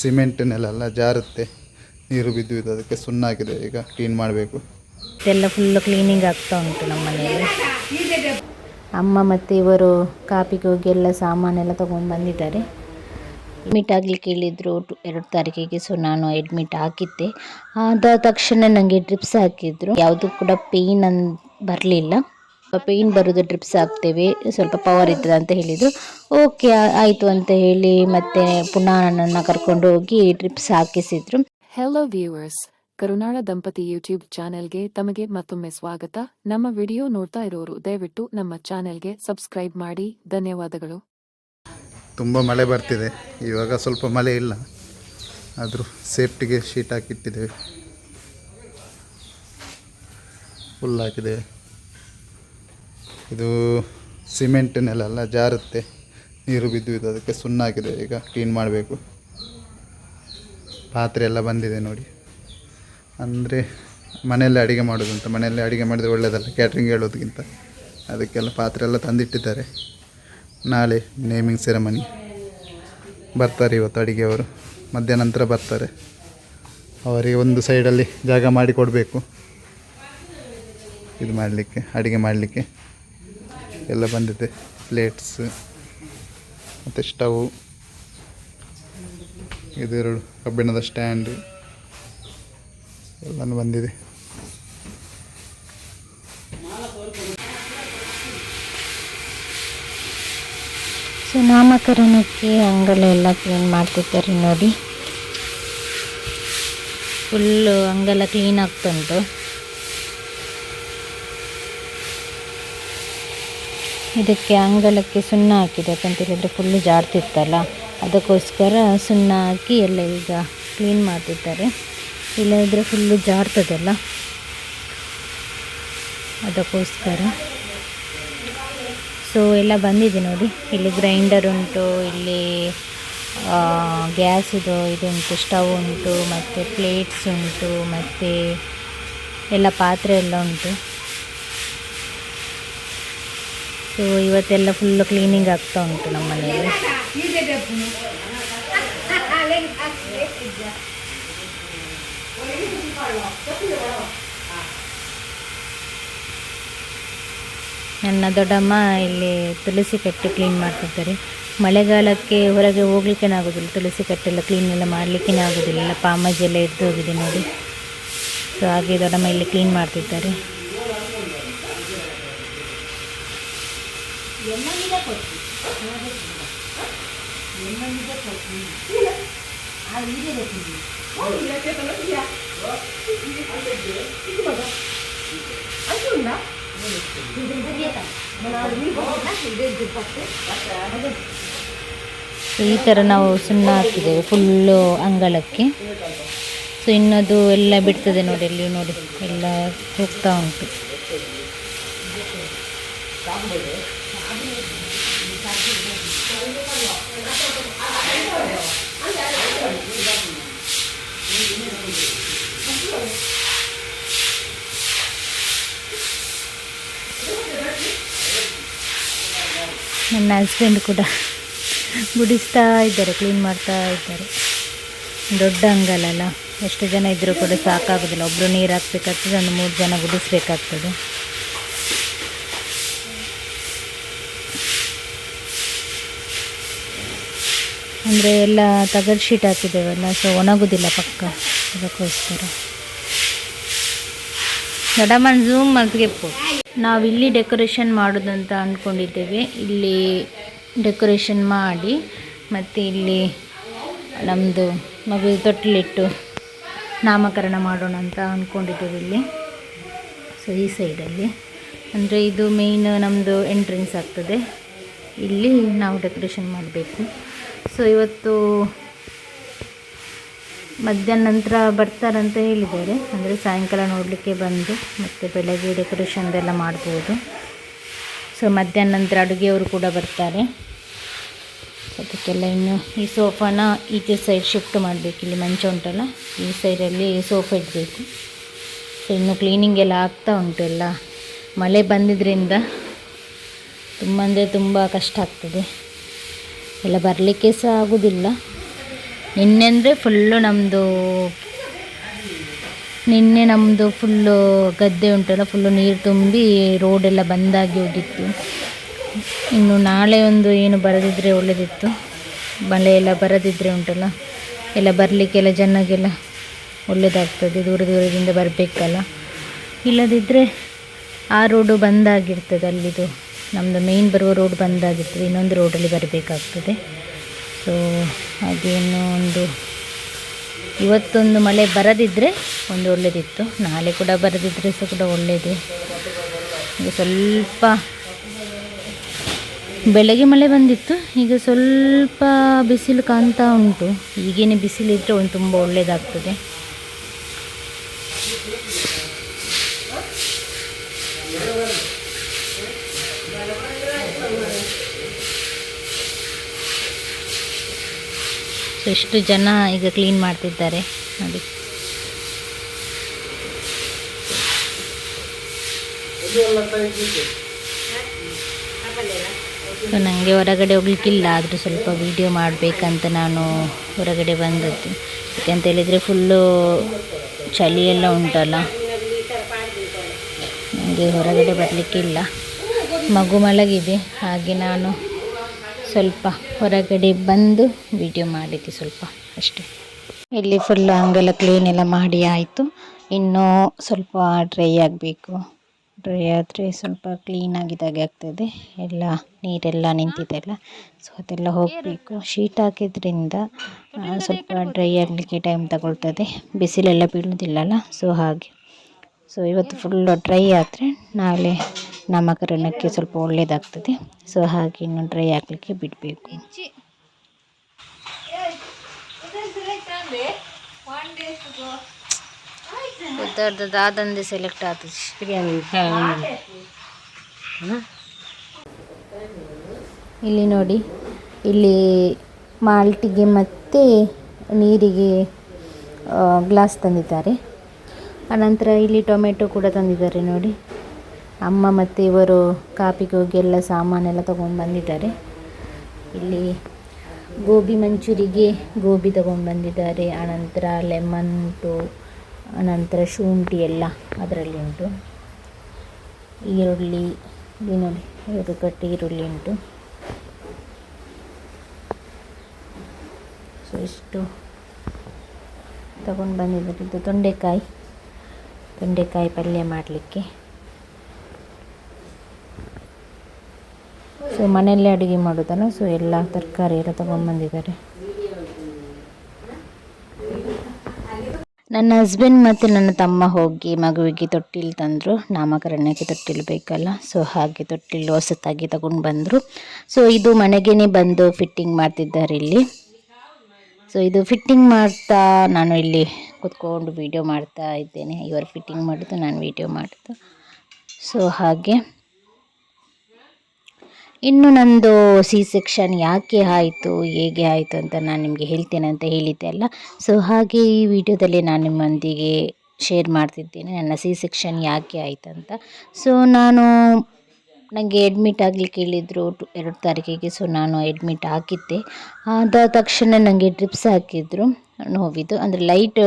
Cement ನೆಲ ಜಾರುತ್ತೆ, ನೀರು ಬಿದ್ದು ಬಿದ್ದು ಅದಕ್ಕೆ ಸುಣ್ಣ ಹಾಕಿದೆ ಈಗ ಕ್ಲೀನ್ ಮಾಡಬೇಕು. ಎಲ್ಲ ಫುಲ್ಲು ಕ್ಲೀನಿಂಗ್ ಆಗ್ತಾ ಉಂಟು ನಮ್ಮ ಮನೆಯಲ್ಲಿ. ಅಮ್ಮ ಮತ್ತು ಇವರು ಕಾಪಿಗೆ ಹೋಗಿ ಎಲ್ಲ ಸಾಮಾನೆಲ್ಲ ತೊಗೊಂಡು ಬಂದಿದ್ದಾರೆ. ಅಡ್ಮಿಟ್ ಆಗಲಿಕ್ಕೆ ಹೇಳಿದರು ಎರಡು ತಾರೀಕಿಗೆ ಸೊ ನಾನು ಅಡ್ಮಿಟ್ ಹಾಕಿದ್ದೆ. ಆದ ತಕ್ಷಣ ನನಗೆ ಡ್ರಿಪ್ಸ್ ಹಾಕಿದ್ರು. ಯಾವುದು ಕೂಡ ಪೇಯ್ನ್ ಅನ್ ಬರಲಿಲ್ಲ. ಪೇಯ್ನ್ ಬರೋದು ಡ್ರಿಪ್ಸ್ ಹಾಕ್ತೇವೆ ಸ್ವಲ್ಪ ಪವರ್ ಇರ್ತದೆ ಅಂತ ಹೇಳಿದರು. ಓಕೆ ಆಯಿತು ಅಂತ ಹೇಳಿ ಮತ್ತೆ ಪುನಃ ನನ್ನನ್ನು ಕರ್ಕೊಂಡು ಹೋಗಿ ಡ್ರಿಪ್ಸ್ ಹಾಕಿಸಿದ್ರು. ಹೆಲೋ ವ್ಯೂವರ್ಸ್ ಕರುನಾಳ ದಂಪತಿ ಯೂಟ್ಯೂಬ್ ಚಾನೆಲ್ಗೆ ತಮಗೆ ಮತ್ತೊಮ್ಮೆ ಸ್ವಾಗತ. ನಮ್ಮ ವಿಡಿಯೋ ನೋಡ್ತಾ ಇರೋರು ದಯವಿಟ್ಟು ನಮ್ಮ ಚಾನೆಲ್ಗೆ ಸಬ್ಸ್ಕ್ರೈಬ್ ಮಾಡಿ. ಧನ್ಯವಾದಗಳು. ತುಂಬ ಮಳೆ ಬರ್ತಿದೆ. ಇವಾಗ ಸ್ವಲ್ಪ ಮಳೆ ಇಲ್ಲ. ಆದರೂ ಸೇಫ್ಟಿಗೆ ಶೀಟ್ ಹಾಕಿಟ್ಟಿದ್ದೇವೆ. ಫುಲ್ ಹಾಕಿದ್ದೇವೆ. ಇದು ಸಿಮೆಂಟ್ ನೆಲ ಅಲ್ಲ ಜಾರುತ್ತೆ. ನೀರು ಬಿದ್ದು ಇದು ಅದಕ್ಕೆ ಸುಣ್ಣ ಹಾಕಿದೆ. ಈಗ ಕ್ಲೀನ್ ಮಾಡಬೇಕು. ಪಾತ್ರೆ ಎಲ್ಲ ಬಂದಿದೆ ನೋಡಿ. ಅಂದರೆ ಮನೆಯಲ್ಲೇ ಅಡುಗೆ ಮಾಡೋದಂತ ಮನೆಯಲ್ಲೇ ಅಡುಗೆ ಮಾಡಿದರೆ ಒಳ್ಳೆಯದಲ್ಲ ಕ್ಯಾಟ್ರಿಂಗ್ ಹೇಳೋದಕ್ಕಿಂತ ಅದಕ್ಕೆಲ್ಲ ಪಾತ್ರೆ ಎಲ್ಲ ತಂದಿಟ್ಟಿದ್ದಾರೆ. ನಾಳೆ ನೇಮಿಂಗ್ ಸೆರೆಮನಿ ಬರ್ತಾರೆ ಇವತ್ತು ಅಡುಗೆಯವರು. ಮಧ್ಯಾಹ್ನ ನಂತರ ಬರ್ತಾರೆ. ಅವರಿಗೆ ಒಂದು ಸೈಡಲ್ಲಿ ಜಾಗ ಮಾಡಿ ಕೊಡಬೇಕು. ಇದು ಮಾಡಲಿಕ್ಕೆ, ಅಡುಗೆ ಮಾಡಲಿಕ್ಕೆ. ಎಲ್ಲ ಬಂದಿದೆ. ಪ್ಲೇಟ್ಸ್ ಮತ್ತು ಸ್ಟವ್ ಇದೆರಡು ಕಬ್ಬಿಣದ ಸ್ಟ್ಯಾಂಡ್ ಎಲ್ಲ ಬಂದಿದೆ. ಸೊ ನಾಮಕರಣಕ್ಕೆ ಅಂಗಳ ಎಲ್ಲ ಕ್ಲೀನ್ ಮಾಡ್ತಿದ್ದಾರೆ ನೋಡಿ. ಫುಲ್ಲು ಅಂಗಲ ಕ್ಲೀನ್ ಆಗ್ತುಂಟು ಇದಕ್ಕೆ ಅಂಗಳಕ್ಕೆ ಸುಣ್ಣ ಹಾಕಿದೆ ಯಾಕಂತೇಳಿದರೆ ಫುಲ್ಲು ಜಾರ್ತಿತ್ತಲ್ಲ? ಅದಕ್ಕೋಸ್ಕರ ಸುಣ್ಣ ಹಾಕಿ ಎಲ್ಲ ಈಗ ಕ್ಲೀನ್ ಮಾಡ್ತಿದ್ದಾರೆ. ಇಲ್ಲದಿದ್ದರೆ ಫುಲ್ಲು ಜಾರ್ತದಲ್ಲ? ಅದಕ್ಕೋಸ್ಕರ. ಸೊ ಎಲ್ಲ ಬಂದಿದೆ ನೋಡಿ. ಇಲ್ಲಿ ಗ್ರೈಂಡರ್ ಉಂಟು, ಇಲ್ಲಿ ಗ್ಯಾಸ್ ಇದು, ಇದುಂಟು ಸ್ಟವ್ ಉಂಟು, ಮತ್ತು ಪ್ಲೇಟ್ಸ್ ಉಂಟು, ಮತ್ತು ಎಲ್ಲ ಪಾತ್ರೆ ಎಲ್ಲ ಉಂಟು. ಸೊ ಇವತ್ತೆಲ್ಲ ಫುಲ್ಲು ಕ್ಲೀನಿಂಗ್ ಆಗ್ತಾ ಉಂಟು ನಮ್ಮ ಮನೆಯಲ್ಲಿ ನನ್ನ ದೊಡ್ಡಮ್ಮ ಇಲ್ಲಿ ತುಳಸಿ ಕಟ್ಟು ಕ್ಲೀನ್ ಮಾಡ್ತಿರ್ತಾರೆ ಮಳೆಗಾಲಕ್ಕೆ ಹೊರಗೆ ಹೋಗ್ಲಿಕ್ಕೆ ಆಗೋದಿಲ್ಲ. ತುಳಸಿ ಕಟ್ಟೆಲ್ಲ ಕ್ಲೀನ್ ಎಲ್ಲ ಮಾಡಲಿಕ್ಕೆ ಆಗೋದಿಲ್ಲ. ಪಾಮಜಿ ಎಲ್ಲ ಎದ್ದು ಹೋಗಿದೆ ನೋಡಿ. ಸೊ ಹಾಗೆ ದೊಡ್ಡಮ್ಮ ಇಲ್ಲಿ ಕ್ಲೀನ್ ಮಾಡ್ತಿದ್ದಾರೆ. ಸೊ ಈ ಥರ ನಾವು ಸುಣ್ಣ ಹಾಕಿದ್ದೇವೆ ಫುಲ್ಲು ಅಂಗಳಕ್ಕೆ. ಸೊ ಇನ್ನದು ಎಲ್ಲ ಬಿಡ್ತದೆ ನೋಡಿ ಅಲ್ಲಿ ನೋಡಿ. ಎಲ್ಲ ಹೋಗ್ತಾ ಉಂಟು. ನನ್ನ ಹಸ್ಬೆಂಡ್ ಕೂಡ ಗುಡಿಸ್ತಾ ಇದ್ದಾರೆ ಕ್ಲೀನ್ ಮಾಡ್ತಾ ಇದ್ದಾರೆ. ದೊಡ್ಡ ಅಂಗಲಲ್ಲ ಎಷ್ಟು ಜನ ಇದ್ದರೂ ಕೂಡ ಸಾಕಾಗೋದಿಲ್ಲ. ಒಬ್ಬರು ನೀರು ಹಾಕ್ಬೇಕಾಗ್ತದೆ, ಒಂದು ಮೂರು ಜನ ಗುಡಿಸ್ಬೇಕಾಗ್ತದೆ. ಅಂದರೆ ಎಲ್ಲ ತಗಡ್ ಶೀಟ್ ಹಾಕಿದ್ದೇವಲ್ಲ ಸೊ ಒಣಗೋದಿಲ್ಲ ಪಕ್ಕ. ಅದಕ್ಕೋಸ್ಕರ. ದೊಡ್ಡಮ್ಮನ ಝೂಮ್ ಮಲ್ತ್ಗೆಪ್ಪು ನಾವು ಇಲ್ಲಿ ಡೆಕೋರೇಷನ್ ಮಾಡೋದಂತ ಅಂದ್ಕೊಂಡಿದ್ದೇವೆ ಇಲ್ಲಿ ಡೆಕೋರೇಷನ್ ಮಾಡಿ, ಮತ್ತು ಇಲ್ಲಿ ನಮ್ಮದು ಮಗು ತೊಟ್ಟಿಲಿಟ್ಟು ನಾಮಕರಣ ಮಾಡೋಣ ಅಂತ ಅಂದ್ಕೊಂಡಿದ್ದೇವೆ ಇಲ್ಲಿ. ಸೊ ಈ ಸೈಡಲ್ಲಿ ಅಂದರೆ ಇದು ಮೇಯ್ನ್ ನಮ್ಮದು ಎಂಟ್ರೆನ್ಸ್ ಆಗ್ತದೆ. ಇಲ್ಲಿ ನಾವು ಡೆಕೋರೇಷನ್ ಮಾಡಬೇಕು. ಸೊ ಇವತ್ತು ಮಧ್ಯಾಹ್ನ ನಂತರ ಬರ್ತಾರಂತ ಹೇಳಿದ್ದಾರೆ. ಅಂದರೆ ಸಾಯಂಕಾಲ ನೋಡಲಿಕ್ಕೆ ಬಂದು ಮತ್ತು ಬೆಳಗ್ಗೆ ಡೆಕೋರೇಷನ್ದೆಲ್ಲ ಮಾಡ್ಬೋದು. ಸೊ ಮಧ್ಯಾಹ್ನ ನಂತರ ಅಡುಗೆಯವರು ಕೂಡ ಬರ್ತಾರೆ. ಅದಕ್ಕೆಲ್ಲ ಇನ್ನು ಈ ಸೋಫಾನ ಈಚೆ ಸೈಡ್ ಶಿಫ್ಟ್ ಮಾಡಬೇಕು. ಇಲ್ಲಿ ಮಂಚ ಉಂಟಲ್ಲ, ಈ ಸೈಡಲ್ಲಿ ಸೋಫಾ ಇಡಬೇಕು. ಸೊ ಇನ್ನು ಕ್ಲೀನಿಂಗ್ ಎಲ್ಲ ಆಗ್ತಾ ಉಂಟು ಎಲ್ಲ. ಮಳೆ ಬಂದಿದ್ದರಿಂದ ತುಂಬ ಅಂದರೆ ತುಂಬ ಕಷ್ಟ ಆಗ್ತದೆ. ಎಲ್ಲ ಬರಲಿಕ್ಕೆ ಸಹ ಆಗೋದಿಲ್ಲ. ನಿನ್ನೆ ಅಂದರೆ ಫುಲ್ಲು ನಮ್ಮದು ನಿನ್ನೆ ನಮ್ಮದು ಫುಲ್ಲು ಗದ್ದೆ ಉಂಟಲ್ಲ, ಫುಲ್ಲು ನೀರು ತುಂಬಿ ರೋಡೆಲ್ಲ ಬಂದಾಗಿ ಹೋಗಿತ್ತು. ಇನ್ನು ನಾಳೆ ಒಂದು ಏನು ಬರದಿದ್ದರೆ ಒಳ್ಳೆದಿತ್ತು. ಮಳೆ ಎಲ್ಲ ಬರದಿದ್ದರೆ ಉಂಟಲ್ಲ, ಎಲ್ಲ ಬರಲಿಕ್ಕೆಲ್ಲ ಜನಗೆಲ್ಲ ಒಳ್ಳೆಯದಾಗ್ತದೆ ದೂರ ದೂರದಿಂದ ಬರಬೇಕಲ್ಲ. ಇಲ್ಲದಿದ್ದರೆ ಆ ರೋಡು ಬಂದಾಗಿರ್ತದೆ ಅಲ್ಲಿದು. ನಮ್ಮದು ಮೇಯ್ನ್ ಬರುವ ರೋಡ್ ಬಂದಾಗಿರ್ತದೆ, ಇನ್ನೊಂದು ರೋಡಲ್ಲಿ ಬರಬೇಕಾಗ್ತದೆ. ಸೊ ಹಾಗೆ ಇನ್ನೂ ಒಂದು ಇವತ್ತೊಂದು ಮಳೆ ಬರದಿದ್ದರೆ ಒಂದು ಒಳ್ಳೆಯದಿತ್ತು ನಾಳೆ ಕೂಡ ಬರದಿದ್ದರೆ ಸಹ ಕೂಡ ಒಳ್ಳೆಯದೇ ಈಗ ಸ್ವಲ್ಪ ಬೆಳಗ್ಗೆ ಮಳೆ ಬಂದಿತ್ತು. ಈಗ ಸ್ವಲ್ಪ ಬಿಸಿಲು ಕಾಣ್ತಾ ಉಂಟು. ಈಗೇನೆ ಬಿಸಿಲಿದ್ದರೆ ಒಂದು ತುಂಬ ಒಳ್ಳೆಯದಾಗ್ತದೆ ಎಷ್ಟು ಜನ ಈಗ ಕ್ಲೀನ್ ಮಾಡ್ತಿದ್ದಾರೆ. ನೋಡಿ. ಸೊ ನನಗೆ ಹೊರಗಡೆ ಹೋಗ್ಲಿಕ್ಕಿಲ್ಲ, ಆದರೂ ಸ್ವಲ್ಪ ವೀಡಿಯೋ ಮಾಡಬೇಕಂತ ನಾನು ಹೊರಗಡೆ ಬಂದದ್ದು. ಯಾಕೆಂತ ಹೇಳಿದರೆ ಫುಲ್ಲು ಚಳಿ ಎಲ್ಲ ಉಂಟಲ್ಲ. ನನಗೆ ಹೊರಗಡೆ ಬರಲಿಕ್ಕಿಲ್ಲ. ಮಗು ಮಲಗಿದೆ, ಹಾಗೆ ನಾನು ಸ್ವಲ್ಪ ಹೊರಗಡೆ ಬಂದು ವಿಡಿಯೋ ಮಾಡಿದ್ದೆ ಸ್ವಲ್ಪ ಅಷ್ಟೇ. ಇಲ್ಲಿ ಫುಲ್ ಹಂಗೆಲ್ಲ ಕ್ಲೀನ್ ಎಲ್ಲ ಮಾಡಿ ಆಯಿತು. ಇನ್ನೂ ಸ್ವಲ್ಪ ಡ್ರೈ ಆಗಬೇಕು. ಡ್ರೈ ಆದರೆ ಸ್ವಲ್ಪ ಕ್ಲೀನ್ ಆಗಿದಾಗೆ ಆಗ್ತದೆ. ಎಲ್ಲ ನೀರೆಲ್ಲ ನಿಂತಿದೆ ನಿಂತಿದೆಲ್ಲ. ಸೊ ಅದೆಲ್ಲ ಹೋಗಬೇಕು. ಶೀಟ್ ಹಾಕಿದ್ರಿಂದ ಸ್ವಲ್ಪ ಡ್ರೈ ಆಗಲಿಕ್ಕೆ ಟೈಮ್ ತಗೊಳ್ತದೆ. ಬಿಸಿಲೆಲ್ಲ ಬೀಳೋದಿಲ್ಲಲ್ಲ. ಸೊ ಹಾಗೆ. ಸೊ ಇವತ್ತು ಫುಲ್ಲು ಡ್ರೈ ಆದರೆ ನಾಳೆ ನಾಮಕರಣಕ್ಕೆ ಸ್ವಲ್ಪ ಒಳ್ಳೆಯದಾಗ್ತದೆ ಸೊ ಹಾಗೆ ಇನ್ನು ಡ್ರೈ ಆಗಲಿಕ್ಕೆ ಬಿಡಬೇಕು. ಅದಂದೇ ಸೆಲೆಕ್ಟ್ ಆಗ್ತದೆ ಇಲ್ಲಿ ನೋಡಿ ಇಲ್ಲಿ ಮಾಲ್ಟಿಗೆ ಮತ್ತು ನೀರಿಗೆ ಗ್ಲಾಸ್ ತಂದಿದ್ದಾರೆ. ಅನಂತರ ಇಲ್ಲಿ ಟೊಮೆಟೊ ಕೂಡ ತಂದಿದ್ದಾರೆ ನೋಡಿ. ಅಮ್ಮ ಮತ್ತು ಇವರು ಕಾಪಿಗೆ ಹೋಗಿ ಎಲ್ಲ ಸಾಮಾನೆಲ್ಲ ತೊಗೊಂಡು ಬಂದಿದ್ದಾರೆ. ಇಲ್ಲಿ ಗೋಬಿ ಮಂಚೂರಿಗೆ ಗೋಬಿ ತೊಗೊಂಡು ಬಂದಿದ್ದಾರೆ. ಅನಂತರ ಲೆಮನ್ ಉಂಟು ಅನಂತರ ಶುಂಠಿ ಎಲ್ಲ ಅದರಲ್ಲಿ ಉಂಟು. ಈರುಳ್ಳಿ ಇಲ್ಲಿ ನೋಡಿ, ಎರಡು ಕಟ್ಟಿ ಈರುಳ್ಳಿ ಉಂಟು. ಸೊ ಇಷ್ಟು ತಗೊಂಡು ಬಂದಿದ್ದಾರೆ. ಇದು ತೊಂಡೆಕಾಯಿ. ತೊಂಡೆಕಾಯಿ ಪಲ್ಯ ಮಾಡಲಿಕ್ಕೆ. ಸೊ ಮನೆಯಲ್ಲೇ ಅಡುಗೆ ಮಾಡೋದನ್ನು ಸೊ ಎಲ್ಲ ತರಕಾರಿ ಎಲ್ಲ ತೊಗೊಂಡ್ಬಂದಿದ್ದಾರೆ. ನನ್ನ ಹಸ್ಬೆಂಡ್ ಮತ್ತು ನನ್ನ ತಮ್ಮ ಹೋಗಿ ಮಗುವಿಗೆ ತೊಟ್ಟಿಲು ತಂದರು. ನಾಮಕರಣಕ್ಕೆ ತೊಟ್ಟಿಲು ಬೇಕಲ್ಲ. ಸೊ ಹಾಗೆ ತೊಟ್ಟಿಲು ಹೊಸತಾಗಿ ತಗೊಂಡು ಬಂದರು ಸೊ ಇದು ಮನೆಗೇನೆ ಬಂದು ಫಿಟ್ಟಿಂಗ್ ಮಾಡ್ತಿದ್ದಾರೆ ಇಲ್ಲಿ. ಸೊ ಇದು ಫಿಟ್ಟಿಂಗ್ ಮಾಡ್ತಾ ನಾನು ಇಲ್ಲಿ ಕುತ್ಕೊಂಡು ವೀಡಿಯೋ ಮಾಡ್ತಾ ಇದ್ದೇನೆ. ಇವರು ಫಿಟ್ಟಿಂಗ್ ಮಾಡಿದ್ದು, ನಾನು ವಿಡಿಯೋ ಮಾಡಿದ್ದು. ಸೊ ಹಾಗೆ. ಇನ್ನು ನಂದು ಸಿ ಸೆಕ್ಷನ್ ಯಾಕೆ ಆಯಿತು, ಹೇಗೆ ಆಯಿತು ಅಂತ ನಾನು ನಿಮಗೆ ಹೇಳ್ತೇನೆ ಅಂತ ಹೇಳಿದ್ದೆ ಅಲ್ಲ. ಸೊ ಹಾಗೆ ಈ ವಿಡಿಯೋದಲ್ಲಿ ನಾನು ನಿಮ್ಮೊಂದಿಗೆ ಶೇರ್ ಮಾಡ್ತಿದ್ದೇನೆ. ನನ್ನ ಸಿ ಸೆಕ್ಷನ್ ಯಾಕೆ ಆಯಿತು ಅಂತ. ಸೊ ನಾನು ನನಗೆ ಅಡ್ಮಿಟ್ ಆಗಲಿಕ್ಕೆ ಹೇಳಿದರು ಎರಡು ತಾರೀಕಿಗೆ ಸೊ ನಾನು ಅಡ್ಮಿಟ್ ಆಗಿದ್ದೆ ಆದ ತಕ್ಷಣ ನನಗೆ ಡ್ರಿಪ್ಸ್ ಹಾಕಿದ್ರು ನೋವಿದ್ದು ಅಂದರೆ ಲೈಟ್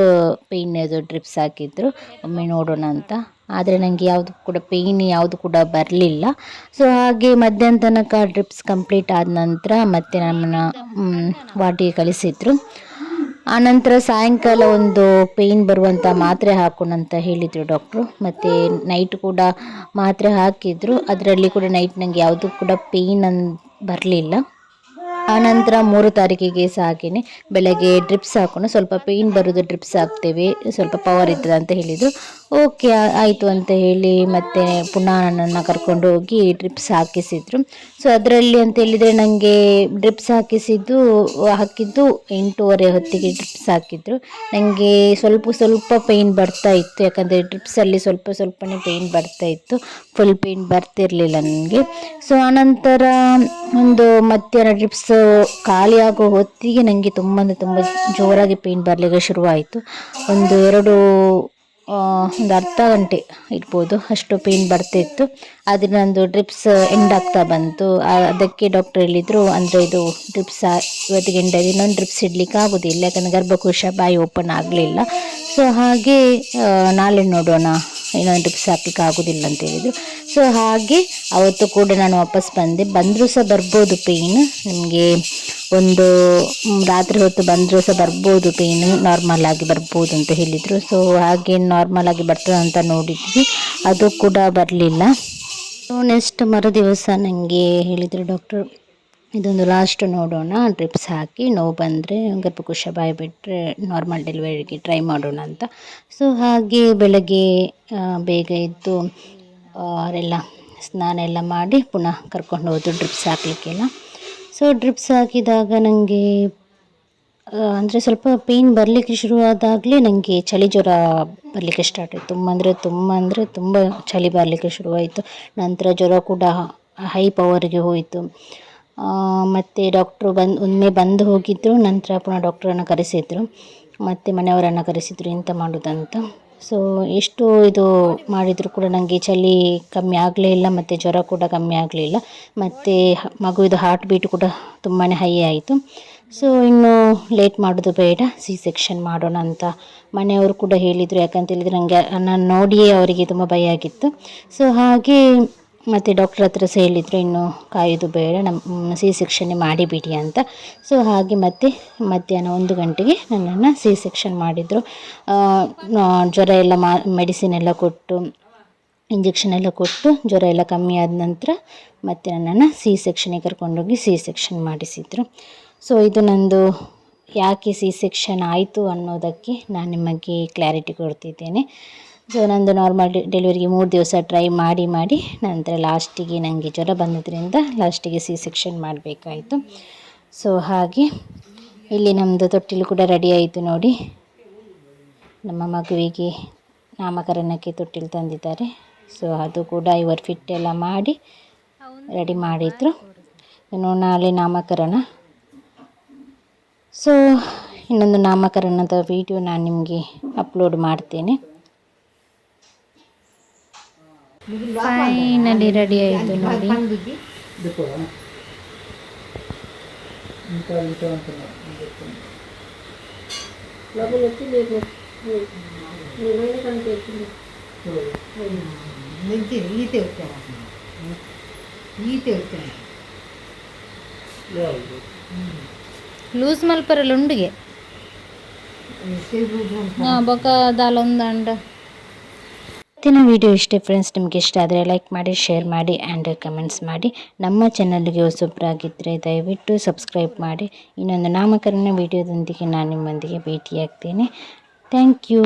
ಪೇಯ್ನದು ಡ್ರಿಪ್ಸ್ ಹಾಕಿದ್ರು. ಒಮ್ಮೆ ನೋಡೋಣ ಅಂತ. ಆದರೆ ನನಗೆ ಯಾವುದು ಕೂಡ ಪೇಯ್ನ್ ಯಾವುದು ಕೂಡ ಬರಲಿಲ್ಲ. ಸೊ ಹಾಗೆ ಮಧ್ಯಾಹ್ನ ತನಕ ಡ್ರಿಪ್ಸ್ ಕಂಪ್ಲೀಟ್ ಆದ ನಂತರ ಮತ್ತೆ ನಮ್ಮನ್ನು ವಾಟಿಗೆ ಕಳಿಸಿದ್ರು. ಆನಂತರ ಸಾಯಂಕಾಲ ಒಂದು ಪೇಯ್ನ್ ಬರುವಂಥ ಮಾತ್ರೆ ಹಾಕೋಣಂತ ಹೇಳಿದರು ಡಾಕ್ಟ್ರು ಮತ್ತು ನೈಟ್ ಕೂಡ ಮಾತ್ರೆ ಹಾಕಿದರು. ಅದರಲ್ಲಿ ಕೂಡ ನೈಟ್ ನನಗೆ ಯಾವುದು ಕೂಡ ಪೇಯ್ನ್ ಅನ್ ಬರಲಿಲ್ಲ. ಆನಂತರ ಮೂರು ತಾರೀಕಿಗೆ ಹಾಗೆಯೇ ಬೆಳಗ್ಗೆ ಡ್ರಿಪ್ಸ್ ಹಾಕೊಂಡು ಸ್ವಲ್ಪ ಪೇಯ್ನ್ ಬರೋದು ಡ್ರಿಪ್ಸ್ ಹಾಕ್ತೇವೆ. ಸ್ವಲ್ಪ ಪವರ್ ಇರ್ತದೆ ಅಂತ ಹೇಳಿದರು. ಓಕೆ ಆಯಿತು ಅಂತ ಹೇಳಿ ಮತ್ತೆ ಪುನಃ ನನ್ನನ್ನು ಕರ್ಕೊಂಡು ಹೋಗಿ ಡ್ರಿಪ್ಸ್ ಹಾಕಿಸಿದ್ರು. ಸೊ ಅದರಲ್ಲಿ ಅಂತ ಹೇಳಿದರೆ ನನಗೆ ಡ್ರಿಪ್ಸ್ ಹಾಕಿಸಿದ್ದು, ಹಾಕಿದ್ದು ಎಂಟೂವರೆ ಹೊತ್ತಿಗೆ ಡ್ರಿಪ್ಸ್ ಹಾಕಿದ್ರು. ನನಗೆ ಸ್ವಲ್ಪ ಸ್ವಲ್ಪ ಪೇಯ್ನ್ ಬರ್ತಾ ಇತ್ತು. ಯಾಕಂದರೆ ಡ್ರಿಪ್ಸಲ್ಲಿ ಸ್ವಲ್ಪ, ಸ್ವಲ್ಪನೇ ಪೇಯ್ನ್ ಬರ್ತಾ ಇತ್ತು. ಫುಲ್ ಪೇಯ್ನ್ ಬರ್ತಿರಲಿಲ್ಲ ನನಗೆ. ಸೊ ಆನಂತರ ಒಂದು ಮಧ್ಯಾಹ್ನ ಡ್ರಿಪ್ಸ್ ಖಾಲಿ ಆಗೋ ಹೊತ್ತಿಗೆ ನನಗೆ ತುಂಬ ಅಂದರೆ ತುಂಬ ಜೋರಾಗಿ ಪೇಯ್ನ್ ಬರಲಿಕ್ಕೆ ಶುರುವಾಯಿತು. ಒಂದು ಎರಡು ಒಂದು ಅರ್ಧ ಗಂಟೆ ಇರ್ಬೋದು ಅಷ್ಟು ಪೇಯ್ನ್ ಬರ್ತಿತ್ತು ಆದರೆ ನಂದು ಡ್ರಿಪ್ಸ್ ಎಂಡ್ ಆಗ್ತಾ ಬಂತು. ಅದಕ್ಕೆ ಡಾಕ್ಟರ್ ಹೇಳಿದರು, ಅಂದರೆ ಇದು ಡ್ರಿಪ್ಸ್ ಇವತ್ತಿಗೆ ಎಂಡ್ ಇನ್ನೊಂದು ಡ್ರಿಪ್ಸ್ ಇಡ್ಲಿಕ್ಕೆ ಆಗೋದಿಲ್ಲ, ಯಾಕಂದರೆ ಗರ್ಭಕೋಶ ಬಾಯಿ ಓಪನ್ ಆಗಲಿಲ್ಲ. ಸೊ ಹಾಗೆ ನಾಳೆ ನೋಡೋಣ ಇನ್ನೊಂದು ಟಿಪ್ಸ್ ಆಗೋದಿಲ್ಲ ಅಂತ ಹೇಳಿದರು. ಸೊ ಹಾಗೆ ಅವತ್ತು ಕೂಡ ನಾನು ವಾಪಸ್ ಬಂದೆ. ಬಂದರೂ ಸಹ ಬರ್ಬೋದು ಪೇಯ್ನ್. ನಿಮಗೆ ಒಂದು ರಾತ್ರಿ ಹೊತ್ತು ಬಂದರೂ ಸಹ ಬರ್ಬೋದು ಪೇಯ್ನು. ನಾರ್ಮಲ್ ಆಗಿ ಬರ್ಬೋದು ಅಂತ ಹೇಳಿದರು. ಸೊ ಹಾಗೆ ನಾರ್ಮಲ್ ಆಗಿ ಬರ್ತದೆ ಅಂತ ನೋಡಿದ್ವಿ. ಅದು ಕೂಡ ಬರಲಿಲ್ಲ. ಸೊ ನೆಕ್ಸ್ಟ್ ಮರು ದಿವಸ ನನಗೆ ಹೇಳಿದರು ಡಾಕ್ಟರ್ ಇದೊಂದು ಲಾಸ್ಟ್ ನೋಡೋಣ. ಡ್ರಿಪ್ಸ್ ಹಾಕಿ ನೋವು ಬಂದರೆ ಗರ್ಭಕೋಶ ಬಾಯಿ ಬಿಟ್ಟರೆ ನಾರ್ಮಲ್ ಡೆಲಿವರಿಗೆ ಟ್ರೈ ಮಾಡೋಣ ಅಂತ. ಸೊ ಹಾಗೆ ಬೆಳಗ್ಗೆ ಬೇಗ ಎದ್ದು ಅವರೆಲ್ಲ ಸ್ನಾನ ಎಲ್ಲ ಮಾಡಿ ಪುನಃ ಕರ್ಕೊಂಡು ಹೋದ್ರು ಡ್ರಿಪ್ಸ್ ಹಾಕಲಿಕ್ಕೆಲ್ಲ. ಸೊ ಡ್ರಿಪ್ಸ್ ಹಾಕಿದಾಗ ನನಗೆ ಅಂದರೆ ಸ್ವಲ್ಪ ಪೇಯ್ನ್ ಬರಲಿಕ್ಕೆ ಶುರುವಾದಾಗಲೇ ನನಗೆ ಚಳಿ ಜ್ವರ ಬರಲಿಕ್ಕೆ ಸ್ಟಾರ್ಟ್ ಆಯಿತು. ತುಂಬ ಅಂದರೆ ತುಂಬ ಅಂದರೆ ತುಂಬ ಚಳಿ ಬರಲಿಕ್ಕೆ ಶುರುವಾಯಿತು. ನಂತರ ಜ್ವರ ಕೂಡ ಹೈ ಪವರ್ಗೆ ಹೋಯಿತು. ಮತ್ತು ಡಾಕ್ಟ್ರು ಬಂದು, ಒಮ್ಮೆ ಬಂದು ಹೋಗಿದ್ದರು ನಂತರ ಪುನಃ ಡಾಕ್ಟ್ರನ್ನು ಕರೆಸಿದ್ರು. ಮತ್ತು ಮನೆಯವರನ್ನು ಕರೆಸಿದ್ರು ಎಂತ ಮಾಡೋದಂತ. ಸೊ ಎಷ್ಟು ಇದು ಮಾಡಿದರೂ ಕೂಡ ನನಗೆ ಚಳಿ ಕಮ್ಮಿ ಆಗಲೇ ಇಲ್ಲ, ಮತ್ತು ಜ್ವರ ಕೂಡ ಕಮ್ಮಿ ಆಗಲಿಲ್ಲ ಮತ್ತು ಮಗುವಿದು ಹಾರ್ಟ್ ಬೀಟ್ ಕೂಡ ತುಂಬಾ ಹೈ ಆಯಿತು. ಸೊ ಇನ್ನು ಲೇಟ್ ಮಾಡೋದು ಬೇಡ ಸಿ ಸೆಕ್ಷನ್ ಮಾಡೋಣ ಅಂತ ಮನೆಯವರು ಕೂಡ ಹೇಳಿದರು. ಯಾಕಂತ ಹೇಳಿದರೆ ನನಗೆ ನಾನು ನೋಡಿಯೇ ಅವರಿಗೆ ತುಂಬ ಭಯ ಆಗಿತ್ತು. ಸೊ ಹಾಗೆ ಮತ್ತು ಡಾಕ್ಟ್ರ್ ಹತ್ರ ಸಹ ಹೇಳಿದರು, ಇನ್ನು ಕಾಯೋದು ಬೇಡ ನಮ್ಮ ಸಿ ಸೆಕ್ಷನ್ನೇ ಮಾಡಿಬಿಡಿ ಅಂತ. ಸೊ ಹಾಗೆ ಮತ್ತೆ ಮಧ್ಯಾಹ್ನ ಒಂದು ಗಂಟೆಗೆ ನನ್ನನ್ನು ಸಿ ಸೆಕ್ಷನ್ ಮಾಡಿದರು. ಜ್ವರ ಎಲ್ಲ ಮಾ ಮೆಡಿಸಿನ್ ಎಲ್ಲ ಕೊಟ್ಟು ಇಂಜೆಕ್ಷನ್ ಎಲ್ಲ ಕೊಟ್ಟು ಜ್ವರ ಎಲ್ಲ ಕಮ್ಮಿ ಆದ ನಂತರ ಮತ್ತೆ ನನ್ನನ್ನು ಸಿ ಸೆಕ್ಷನಿಗೆ ಕರ್ಕೊಂಡೋಗಿ ಸಿ ಸೆಕ್ಷನ್ ಮಾಡಿಸಿದರು. ಸೊ ಇದು ನಂದು ಯಾಕೆ ಸಿ ಸೆಕ್ಷನ್ ಆಯಿತು ಅನ್ನೋದಕ್ಕೆ ನಾನು ನಿಮಗೆ ಕ್ಲಾರಿಟಿ ಕೊಡ್ತಿದ್ದೇನೆ. ಸೊ ನಂದು ನಾರ್ಮಲ್ ಡೆಲಿವರಿಗೆ ಮೂರು ದಿವಸ ಟ್ರೈ ಮಾಡಿ ಮಾಡಿ ನಂತರ ಲಾಸ್ಟಿಗೆ ನನಗೆ ಜ್ವರ ಬಂದಿದ್ದರಿಂದ ಲಾಸ್ಟಿಗೆ ಸಿ ಸೆಕ್ಷನ್ ಮಾಡಬೇಕಾಯಿತು. ಸೊ ಹಾಗೆ ಇಲ್ಲಿ ನಮ್ಮದು ತೊಟ್ಟಿಲು ಕೂಡ ರೆಡಿ ಆಯಿತು ನೋಡಿ. ನಮ್ಮ ಮಗುವಿಗೆ ನಾಮಕರಣಕ್ಕೆ ತೊಟ್ಟಿಲು ತಂದಿದ್ದಾರೆ. ಸೊ ಅದು ಕೂಡ ಇವರು ಫಿಟ್ ಎಲ್ಲ ಮಾಡಿ ರೆಡಿ ಮಾಡಿದರು. ಇನ್ನು ನಾಳೆ ನಾಮಕರಣ. ಸೊ ಇನ್ನೊಂದು ನಾಮಕರಣದ ವಿಡಿಯೋ ನಾನು ನಿಮಗೆ ಅಪ್ಲೋಡ್ ಮಾಡ್ತೇನೆ. ಫೈನಲಿ ರೆಡಿ ಆಯಿತು ನೋಡಿ. ಲೂಸ್ ಮಲ್ಪರಲ್ಲ ಉಂಡಿಗೆ. ಬೊಕ್ಕ ದಾಲೊಂದಂಡ ಇವತ್ತಿನ ವಿಡಿಯೋ ಇಷ್ಟೇ ಫ್ರೆಂಡ್ಸ್ ನಿಮಗೆ ಇಷ್ಟ ಆದರೆ ಲೈಕ್ ಮಾಡಿ ಶೇರ್ ಮಾಡಿ ಆ್ಯಂಡ್ ಕಮೆಂಟ್ಸ್ ಮಾಡಿ. ನಮ್ಮ ಚಾನಲ್ಗೆ ಹೊಸೊಬ್ಬರಾಗಿದ್ದರೆ ದಯವಿಟ್ಟು ಸಬ್ಸ್ಕ್ರೈಬ್ ಮಾಡಿ. ಇನ್ನೊಂದು ನಾಮಕರಣ ವಿಡಿಯೋದೊಂದಿಗೆ ನಾನು ನಿಮ್ಮೊಂದಿಗೆ ಭೇಟಿಯಾಗ್ತೇನೆ. Thank you